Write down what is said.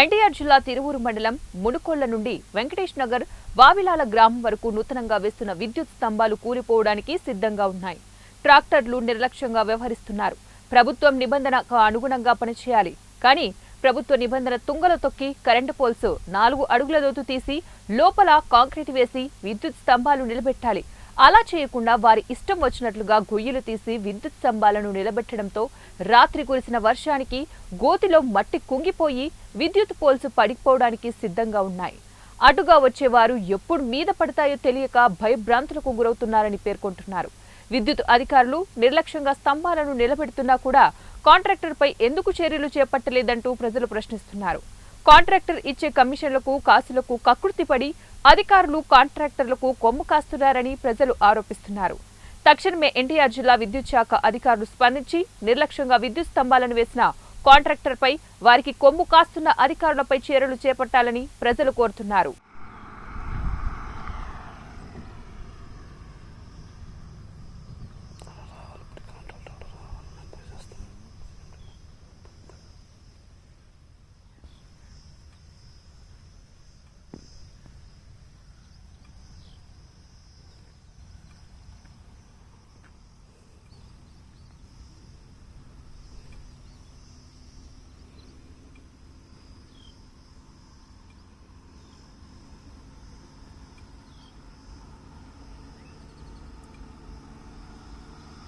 ఎన్టీఆర్ జిల్లా తిరువూరు మండలం మునుకొండ నుండి వెంకటేష్ నగర్ వావిలాల గ్రామం వరకు నూతనంగా వేస్తున్న విద్యుత్ స్తంభాలు కూలిపోవడానికి సిద్ధంగా ఉన్నాయి. ట్రాక్టర్లు నిర్లక్ష్యంగా వ్యవహరిస్తున్నారు. ప్రభుత్వం నిబంధనకు అనుగుణంగా పనిచేయాలి. కానీ ప్రభుత్వ నిబంధన తుంగల తొక్కి కరెంటు పోల్స్ నాలుగు అడుగుల లోతు తీసి లోపల కాంక్రీట్ వేసి విద్యుత్ స్తంభాలు నిలబెట్టాలి. అలా చేయకుండా వారి ఇష్టం వచ్చినట్లుగా గొయ్యలు తీసి విద్యుత్ స్తంభాలను నిలబెట్టడంతో రాత్రి కురిసిన వర్షానికి గోతిలో మట్టి కుంగిపోయి విద్యుత్ పోల్స్ పడిపోవడానికి సిద్ధంగా ఉన్నాయి. అటుగా వచ్చేవారు ఎప్పుడు మీద పడతాయో తెలియక భయభ్రాంతులకు గురవుతున్నారని పేర్కొంటున్నారు. విద్యుత్ అధికారులు నిర్లక్ష్యంగా స్తంభాలను నిలబెడుతున్నా కూడా కాంట్రాక్టర్పై ఎందుకు చర్యలు చేపట్టలేదంటూ ప్రజలు ప్రశ్నిస్తున్నారు. కాంట్రాక్టర్ ఇచ్చే కమిషన్లకు కాసులకు కకృతిపడి అధికారులు కాంట్రాక్టర్లకు కొమ్ము కాస్తున్నారని ప్రజలు ఆరోపిస్తున్నారు. తక్షణమే ఎన్టీఆర్ జిల్లా విద్యుత్ శాఖ అధికారులు స్పందించి నిర్లక్ష్యంగా విద్యుత్ స్తంభాలను వేసిన కాంట్రాక్టర్పై వారికి కొమ్ము కాస్తున్న అధికారులపై చర్యలు చేపట్టాలని ప్రజలు కోరుతున్నారు.